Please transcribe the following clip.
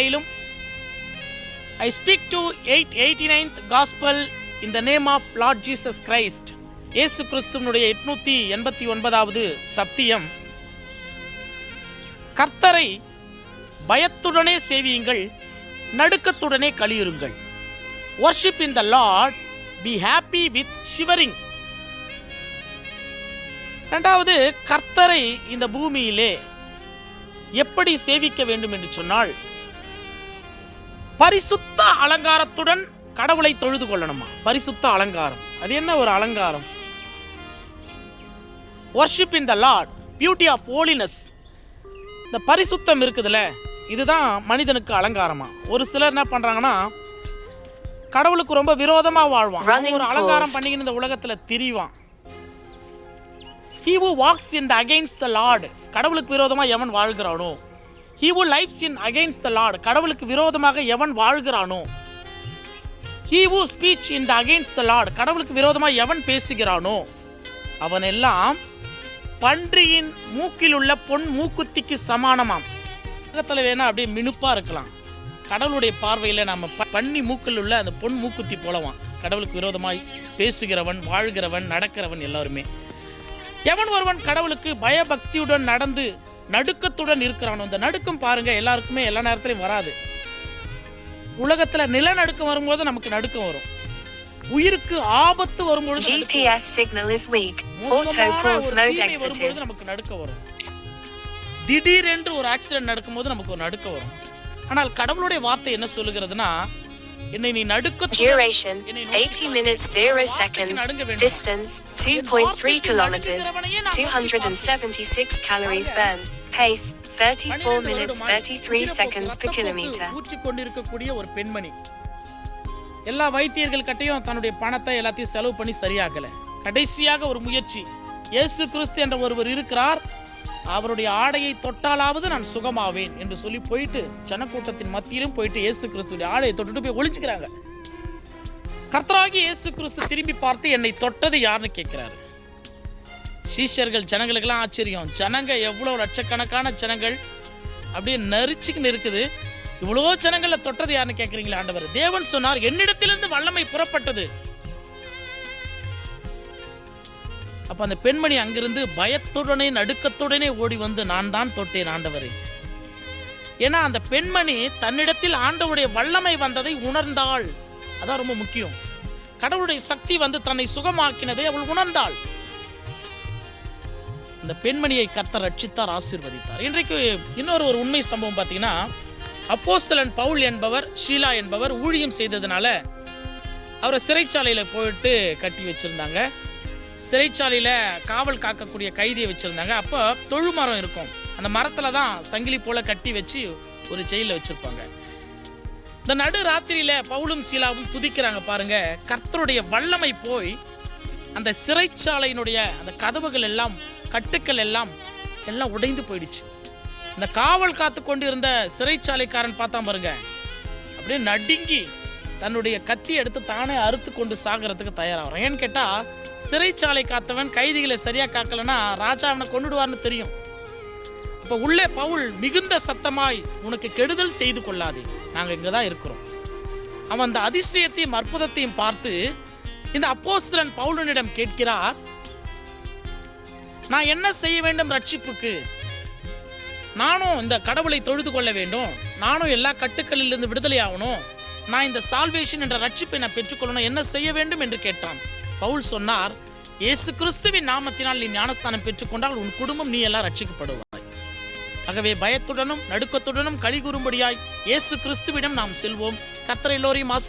வேளையிலும் I speak to eight eighty ninth gospel in the name of Lord Jesus Christ Yesu கிறிஸ்துவனுடைய எட்நூற்றி எண்பத்தி ஒன்பதாவது சத்தியம். கர்த்தரை பயத்துடனே சேவியுங்கள் நடுக்கத்துடனே கலியுறுங்கள். Worship in the Lord be happy with shivering ரெண்டாவது கர்த்தரை இந்த பூமியிலே எப்படி சேவிக்க வேண்டும் என்று சொன்னால் பரிசுத்த அலங்காரத்துடன் கடவுளை தொழுது கொள்ளணுமா? பரிசுத்த அலங்காரம். அது என்ன ஒரு அலங்காரம்? Worship in the Lord beauty of holiness. இந்த பரிசுத்தம் இருக்குதுல்ல இதுதான் மனிதனுக்கு அலங்காரமா? ஒரு சிலர் என்ன பண்றாங்கன்னா கடவுளுக்கு ரொம்ப விரோதமா வாழ்வான். ஒரு அலங்காரம். பண்ணிக்கின்னு இந்த உலகத்துல திரிவான். He who walks in the against the lord கடவுளுக்கு விரோதமா எவன் வாழ்கிறானோ? He who life in against the Lord கடவுளுக்கு விரோதமாக எவன் வாழ்கிறானோ? He who speech in the against the Lord கடவுளுக்கு விரோதமாக எவன் பேசுகிறானோ? அவன் எல்லாம் பன்றியின் மூக்கில் உள்ள பொன் மூக்குத்திக்கு சமானமாம். உலகத்தில் வேணா அப்படியே மினுப்பாக இருக்கலாம். கடவுளுடைய பார்வையில் நம்ம ப- பன்னி மூக்கில் உள்ள அந்த பொன் மூக்குத்தி போலவான் கடவுளுக்கு விரோதமாய் பேசுகிறவன் வாழ்கிறவன் நடக்கிறவன் எல்லாருமே. எவன் ஒருவன் கடவுளுக்கு பயபக்தியுடன் நடந்து நடுக்கத்துடன் இருக்கிறானோ இந்த நடுக்கம் பாருங்க எல்லாருக்குமே எல்லா நேரத்திலையும் வராது உலகத்துல நிலநடுக்கம் வரும்போது நமக்கு நடுக்கம் வரும் உயிருக்கு ஆபத்து வரும்பொழுது நடுக்கம் வரும். GPS signal is weak. Auto மோசமான pause ஒரு mode தீமை exited. வரும்பொழுது நமக்கு நடுக்க வரும் திடீரென்று ஒரு ஆக்சிடென்ட் நடக்கும்போது நமக்கு ஒரு நடுக்க வரும் ஆனால் கடவுளுடைய வார்த்தை என்ன சொல்லுகிறதுனா என்னை நீ நடுக்க Duration 80 minutes 0 seconds. Distance 2.3 kilometers. 276 calories burned. Pace 34 minutes 33 seconds per kilometer. ஊற்றிக் கொண்டிருக்கக்கூடிய ஒரு பெண்மணி எல்லா வைத்தியர்கள் கிட்டையும் தன்னுடைய பணத்தை எல்லாத்தையும் செலவு பண்ணி சரியாகல கடைசியாக ஒரு முயற்சி இயேசு கிறிஸ்து என்ற ஒருவர் இருக்கிறார் அவருடைய ஆடையை தொட்டாலாவது நான் சுகமாவேன் என்று சொல்லி போயிட்டு ஜனக்கூட்டத்தின் மத்தியிலும் போயிட்டு இயேசு கிறிஸ்துடைய ஆடையை தொட்டுட்டு போய் ஒழிச்சுக்கிறாங்க கர்த்தராகி இயேசு கிறிஸ்து திரும்பி பார்த்து என்னை தொட்டது யாருன்னு கேட்கிறாரு. சீஷர்கள் ஜனங்களுக்கெல்லாம் ஆச்சரியம். ஜனங்க எவ்வளோ லட்சக்கணக்கான ஜனங்கள் அப்படியே நரிச்சுக்குன்னு இருக்குது. இவ்வளோ ஜனங்களை தொட்டது யாருன்னு கேட்குறீங்களா ஆண்டவர். தேவன் சொன்னார் என்னிடத்திலிருந்து வல்லமை புறப்பட்டது. அப்போ அந்த பெண்மணி அங்கிருந்து பயத்துடனே நடுக்கத்துடனே ஓடி வந்து நான் தான் தொட்டேன் ஆண்டவரே. ஏன்னா அந்த பெண்மணி தன்னிடத்தில் ஆண்டவருடைய வல்லமை வந்ததை உணர்ந்தாள். அதான் ரொம்ப முக்கியம். கடவுளுடைய சக்தி வந்து தன்னை சுகமாக்கினதை அவள் உணர்ந்தாள். இந்த பெண்மணியை கர்த்தர் ரட்சித்தார் ஆசீர்வதித்தார். இன்றைக்கு இன்னொரு ஒரு உண்மை சம்பவம் பார்த்தீங்கன்னா அப்போஸ்தலன் பவுல் என்பவர் ஷீலா என்பவர் ஊழியம் செய்ததுனால அவரை சிறைச்சாலையில் போயிட்டு கட்டி வச்சிருந்தாங்க. சிறைச்சாலையில் காவல் காக்கக்கூடிய கைதியை வச்சுருந்தாங்க. அப்போ தொழுமரம் இருக்கும். அந்த மரத்தில் தான் சங்கிலி போல் கட்டி வச்சு ஒரு ஜெயிலில் வச்சுருப்பாங்க. இந்த நடு ராத்திரியில் பவுலும் சீலாவும் துதிக்கிறாங்க பாருங்க. கர்த்தருடைய வல்லமை போய் அந்த சிறைச்சாலையினுடைய அந்த கதவுகள் எல்லாம் கட்டுக்கள் எல்லாம் எல்லாம் உடைந்து போயிடுச்சு. இந்த காவல் காத்து கொண்டு இருந்த சிறைச்சாலைக்காரன் பார்த்தா பாருங்க. அப்படியே நடுங்கி தன்னுடைய கத்தி எடுத்து தானே அறுத்து கொண்டு சாகிறதுக்கு தயாராகிறான் ஏன்னு கேட்டால் சிறைச்சாலை காத்தவன் கைதிகளை சரியாக காக்கலன்னா ராஜா அவனை கொண்டுடுவார்னு தெரியும். அப்போ உள்ளே பவுல் மிகுந்த சத்தமாய் உனக்கு கெடுதல் செய்து கொள்ளாதே நாங்கள் இங்கே தான் இருக்கிறோம். அவன் அந்த அதிசயத்தையும் அற்புதத்தையும் பார்த்து இந்த அப்போஸ்திரன் பவுலனிடம் கேட்கிறார் நான் என்ன செய்ய வேண்டும் ரட்சிப்புக்கு? நானும் இந்த கடவுளை தொழுது கொள்ள வேண்டும். நானும் எல்லா கட்டுக்களிலிருந்து விடுதலை ஆகணும் நான் இந்த சால்வேஷன் என்ற ரட்சிப்பை நான் பெற்றுக்கொள்ளணும். என்ன செய்ய வேண்டும் என்று கேட்டான். பவுல் சொன்னார் இயேசு கிறிஸ்துவின் நாமத்தினால் நீ ஞானஸ்தானம் பெற்றுக்கொண்டால் உன் குடும்பம் நீ எல்லாம் ரட்சிக்கப்படுவாய். ஆகவே பயத்துடனும் நடுக்கத்துடனும் கழி கூறும்படியாய் இயேசு கிறிஸ்துவிடம் நாம் செல்வோம். கர்த்தர் எல்லோரையும் ஆசீர்வதிப்பாராக.